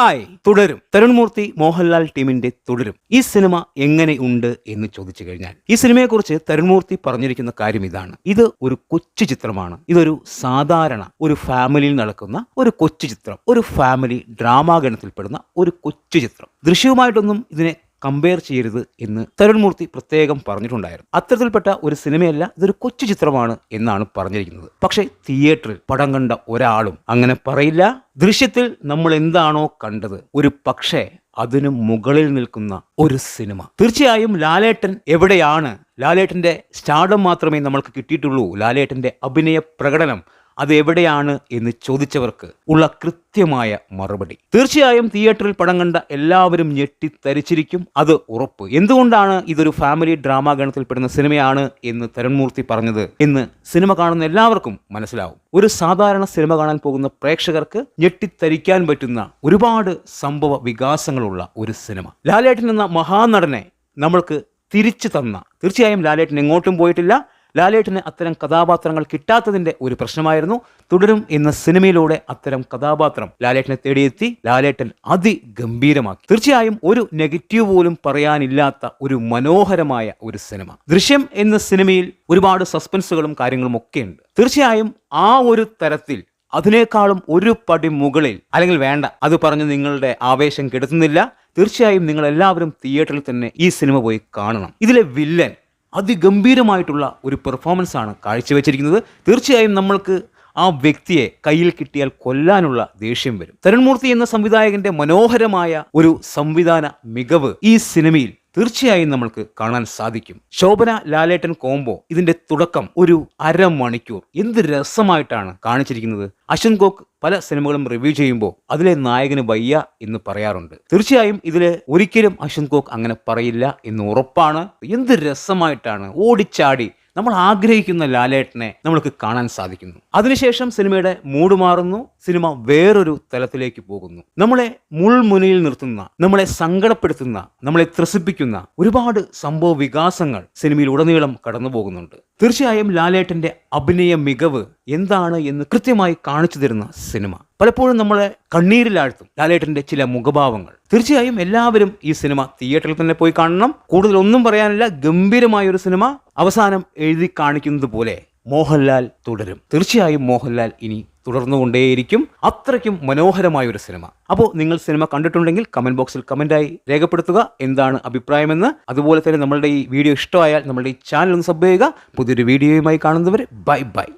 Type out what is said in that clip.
Hi. തുടരും. തരുൺമൂർത്തി മോഹൻലാൽ ടീമിന്റെ തുടരും. ഈ സിനിമ എങ്ങനെ ഉണ്ട് എന്ന് ചോദിച്ചു കഴിഞ്ഞാൽ ഈ സിനിമയെ കുറിച്ച് തരുൺമൂർത്തി പറഞ്ഞിരിക്കുന്ന കാര്യം ഇതാണ്. ഇത് ഒരു കൊച്ചു ചിത്രമാണ്. ഇതൊരു സാധാരണ ഒരു ഫാമിലിയിൽ നടക്കുന്ന ഒരു കൊച്ചു ചിത്രം. ഒരു ഫാമിലി ഡ്രാമാഗണത്തിൽപ്പെടുന്ന ഒരു കൊച്ചു ചിത്രം. ദൃശ്യവുമായിട്ടൊന്നും ഇതിനെ കമ്പയർ ചെയ്യരുത് എന്ന് തരുൺമൂർത്തി പ്രത്യേകം പറഞ്ഞിട്ടുണ്ടായിരുന്നു. അത്തരത്തിൽപ്പെട്ട ഒരു സിനിമയല്ല ഇതൊരു കൊച്ചു ചിത്രമാണ് എന്നാണ് പറഞ്ഞിരിക്കുന്നത്. പക്ഷേ തിയേറ്ററിൽ പടം കണ്ട ഒരാളും അങ്ങനെ പറയില്ല. ദൃശ്യത്തിൽ നമ്മൾ എന്താണോ കണ്ടത് ഒരു പക്ഷേ അതിനു മുകളിൽ നിൽക്കുന്ന ഒരു സിനിമ. തീർച്ചയായും ലാലേട്ടൻ എവിടെയാണ്? ലാലേട്ടന്റെ സ്റ്റാർഡം മാത്രമേ നമ്മൾക്ക് കിട്ടിയിട്ടുള്ളൂ. ലാലേട്ടന്റെ അഭിനയ പ്രകടനം അത് എവിടെയാണ് എന്ന് ചോദിച്ചവർക്ക് ഉള്ള കൃത്യമായ മറുപടി. തീർച്ചയായും തിയേറ്ററിൽ പടം കണ്ട എല്ലാവരും ഞെട്ടിത്തരിച്ചിരിക്കും. അത് ഉറപ്പ്. എന്തുകൊണ്ടാണ് ഇതൊരു ഫാമിലി ഡ്രാമ ഗണത്തിൽപ്പെടുന്ന സിനിമയാണ് എന്ന് തരുൺമൂർത്തി പറഞ്ഞത് എന്ന് സിനിമ കാണുന്ന എല്ലാവർക്കും മനസ്സിലാവും. ഒരു സാധാരണ സിനിമ കാണാൻ പോകുന്ന പ്രേക്ഷകർക്ക് ഞെട്ടിത്തരിക്കാൻ പറ്റുന്ന ഒരുപാട് സംഭവ വികാസങ്ങളുള്ള ഒരു സിനിമ. ലാലേട്ടൻ എന്ന മഹാനടനെ നമ്മൾക്ക് തിരിച്ചു തന്ന. തീർച്ചയായും ലാലേട്ടൻ എങ്ങോട്ടും പോയിട്ടില്ല. ലാലേട്ടന് അത്തരം കഥാപാത്രങ്ങൾ കിട്ടാത്തതിന്റെ ഒരു പ്രശ്നമായിരുന്നു. തുടരും എന്ന സിനിമയിലൂടെ അത്തരം കഥാപാത്രം ലാലേട്ടനെ തേടിയെത്തി. ലാലേട്ടൻ അതിഗംഭീരമാക്കി. തീർച്ചയായും ഒരു നെഗറ്റീവ് പോലും പറയാനില്ലാത്ത ഒരു മനോഹരമായ ഒരു സിനിമ. ദൃശ്യം എന്ന സിനിമയിൽ ഒരുപാട് സസ്പെൻസുകളും കാര്യങ്ങളും ഒക്കെ ഉണ്ട് തീർച്ചയായും ആ ഒരു തരത്തിൽ അതിനേക്കാളും ഒരു പടി മുകളിൽ അല്ലെങ്കിൽ വേണ്ട അത് പറഞ്ഞ് നിങ്ങളുടെ ആവേശം കെടുത്തുന്നില്ല. തീർച്ചയായും നിങ്ങൾ എല്ലാവരും തിയേറ്ററിൽ തന്നെ ഈ സിനിമ പോയി കാണണം. ഇതിലെ വില്ലൻ അതിഗംഭീരമായിട്ടുള്ള ഒരു പെർഫോമൻസാണ് കാഴ്ചവെച്ചിരിക്കുന്നത്. തീർച്ചയായും നമ്മൾക്ക് ആ വ്യക്തിയെ കയ്യിൽ കിട്ടിയാൽ കൊല്ലാനുള്ള ദേഷ്യം വരും. തരുൺമൂർത്തി എന്ന സംവിധായകന്റെ മനോഹരമായ ഒരു സംവിധാന മികവ് ഈ സിനിമയിൽ തീർച്ചയായും നമ്മൾക്ക് കാണാൻ സാധിക്കും. ശോഭന ലാലേട്ടൻ കോംബോ ഇതിന്റെ തുടക്കം ഒരു അരമണിക്കൂർ. എന്ത് രസമായിട്ടാണ് കാണിച്ചിരിക്കുന്നത്. അശ്വൻ ഗോക്ക് പല സിനിമകളും റിവ്യൂ ചെയ്യുമ്പോൾ അതിലെ നായകന് വയ്യ എന്ന് പറയാറുണ്ട്. തീർച്ചയായും ഇതിൽ ഒരിക്കലും അശ്വൻ ഗോക്ക് അങ്ങനെ പറയില്ല എന്ന് ഉറപ്പാണ്. എന്ത് രസമായിട്ടാണ് ഓടിച്ചാടി നമ്മൾ ആഗ്രഹിക്കുന്ന ലാലേട്ടനെ നമ്മൾക്ക് കാണാൻ സാധിക്കുന്നു. അതിനുശേഷം സിനിമയുടെ മൂഡ് മാറുന്നു സിനിമ വേറൊരു തലത്തിലേക്ക് പോകുന്നു. നമ്മളെ മുൾമുനയിൽ നിർത്തുന്ന നമ്മളെ സങ്കടപ്പെടുത്തുന്ന നമ്മളെ ത്രസിപ്പിക്കുന്ന ഒരുപാട് സംഭവ വികാസങ്ങൾ സിനിമയിൽ ഉടനീളം കടന്നു പോകുന്നുണ്ട്. തീർച്ചയായും ലാലേട്ടന്റെ അഭിനയ മികവ് എന്താണ് എന്ന് കൃത്യമായി കാണിച്ചു തരുന്ന സിനിമ. പലപ്പോഴും നമ്മളെ കണ്ണീരിലാഴ്ത്തും ലാലേട്ടന്റെ ചില മുഖഭാവങ്ങൾ. തീർച്ചയായും എല്ലാവരും ഈ സിനിമ തിയേറ്ററിൽ തന്നെ പോയി കാണണം. കൂടുതൽ ഒന്നും പറയാനില്ല ഗംഭീരമായ ഒരു സിനിമ അവസാനം എഴുതി കാണിക്കുന്നത് പോലെ മോഹൻലാൽ തുടരും. തീർച്ചയായും മോഹൻലാൽ ഇനി തുടർന്നുകൊണ്ടേയിരിക്കും. അത്രയ്ക്കും മനോഹരമായ ഒരു സിനിമ. അപ്പോൾ നിങ്ങൾ സിനിമ കണ്ടിട്ടുണ്ടെങ്കിൽ കമന്റ് ബോക്സിൽ കമന്റായി രേഖപ്പെടുത്തുക. എന്താണ് അഭിപ്രായമെന്ന്? അതുപോലെ തന്നെ നമ്മളുടെ ഈ വീഡിയോ ഇഷ്ടമായാൽ നമ്മളുടെ ഈ ചാനൽ ഒന്ന് സബ് ചെയ്യുക. പുതിയൊരു വീഡിയോയുമായി കാണുന്നവർ ബൈ ബൈ.